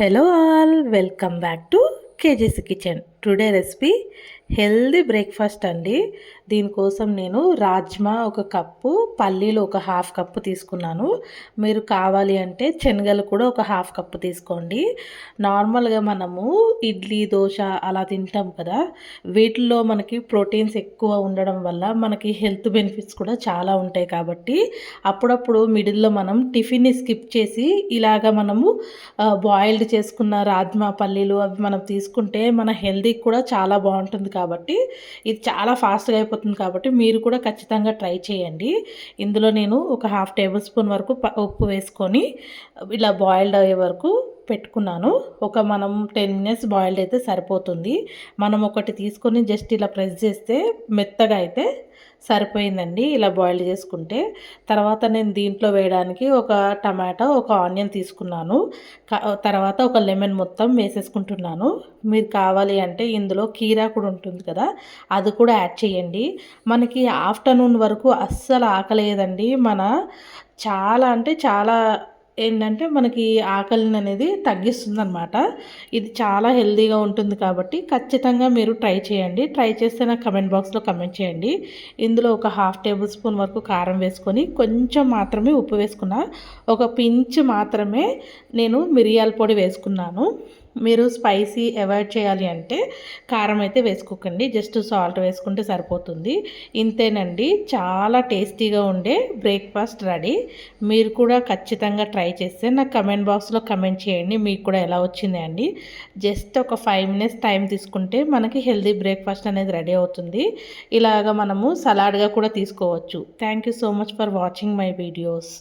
Hello all welcome back to KGC kitchen. Today recipe healthy breakfast అండి. దీనికోసం నేను రాజ్మా ఒక కప్పు పల్లీలు ఒక హాఫ్ కప్పు తీసుకున్నాను. మీరు కావాలి అంటే శనగలు కూడా ఒక హాఫ్ కప్పు తీసుకోండి. నార్మల్గా మనము ఇడ్లీ దోశ అలా తింటాం కదా. వీటిల్లో మనకి ప్రోటీన్స్ ఎక్కువ ఉండడం వల్ల మనకి హెల్త్ బెనిఫిట్స్ కూడా చాలా ఉంటాయి కాబట్టి అప్పుడప్పుడు మిడిల్లో మనం టిఫిన్ని స్కిప్ చేసి ఇలాగ మనము బాయిల్డ్ చేసుకున్న రాజ్మా పల్లీలు అవి మనం తీసుకుంటే మన హెల్దీకి కూడా చాలా బాగుంటుంది కాబట్టి ఇది చాలా ఫాస్ట్గా అయిపోతుంది కాబట్టి మీరు కూడా ఖచ్చితంగా ట్రై చేయండి. ఇందులో నేను ఒక హాఫ్ టేబుల్ స్పూన్ వరకు ఉప్పు వేసుకొని ఇలా బాయిల్డ్ అయ్యే వరకు పెట్టుకున్నాను. ఒక మనం టెన్ మినిట్స్ బాయిల్డ్ అయితే సరిపోతుంది. మనం ఒకటి తీసుకొని జస్ట్ ఇలా ప్రెస్ చేస్తే మెత్తగా అయితే సరిపోయిందండి ఇలా బాయిల్ చేసుకుంటే. తర్వాత నేను దీంట్లో వేయడానికి ఒక టమాటా ఒక ఆనియన్ తీసుకున్నాను. తర్వాత ఒక లెమన్ మొత్తం వేసేసుకుంటున్నాను. మీరు కావాలి అంటే ఇందులో కీరా కూడా ఉంటుంది కదా అది కూడా యాడ్ చేయండి. మనకి ఆఫ్టర్నూన్ వరకు అస్సలు ఆకలేదండి. మన చాలా అంటే చాలా ఏంటంటే మనకి ఆకలిని అనేది తగ్గిస్తుంది అనమాట ఇది చాలా హెల్తీగా ఉంటుంది కాబట్టి ఖచ్చితంగా మీరు ట్రై చేయండి. ట్రై చేస్తే నాకు కమెంట్ బాక్స్లో కమెంట్ చేయండి. ఇందులో ఒక హాఫ్ టేబుల్ స్పూన్ వరకు కారం వేసుకొని కొంచెం మాత్రమే ఉప్పు వేసుకున్నా ఒక పించ్ మాత్రమే నేను మిరియాల పొడి వేసుకున్నాను. మీరు స్పైసీ అవాయిడ్ చేయాలి అంటే కారం అయితే వేసుకోకండి. జస్ట్ సాల్ట్ వేసుకుంటే సరిపోతుంది. ఇంతేనండి. చాలా టేస్టీగా ఉండే బ్రేక్ఫాస్ట్ రెడీ మీరు కూడా ఖచ్చితంగా ట్రై చేస్తే నాకు కమెంట్ బాక్స్లో కమెంట్ చేయండి. మీకు కూడా ఎలా వచ్చింది అండి. జస్ట్ ఒక ఫైవ్ మినిట్స్ టైం తీసుకుంటే మనకి హెల్దీ బ్రేక్ఫాస్ట్ అనేది రెడీ అవుతుంది. ఇలాగ మనము సలాడ్గా కూడా తీసుకోవచ్చు. Thank you so much for watching my videos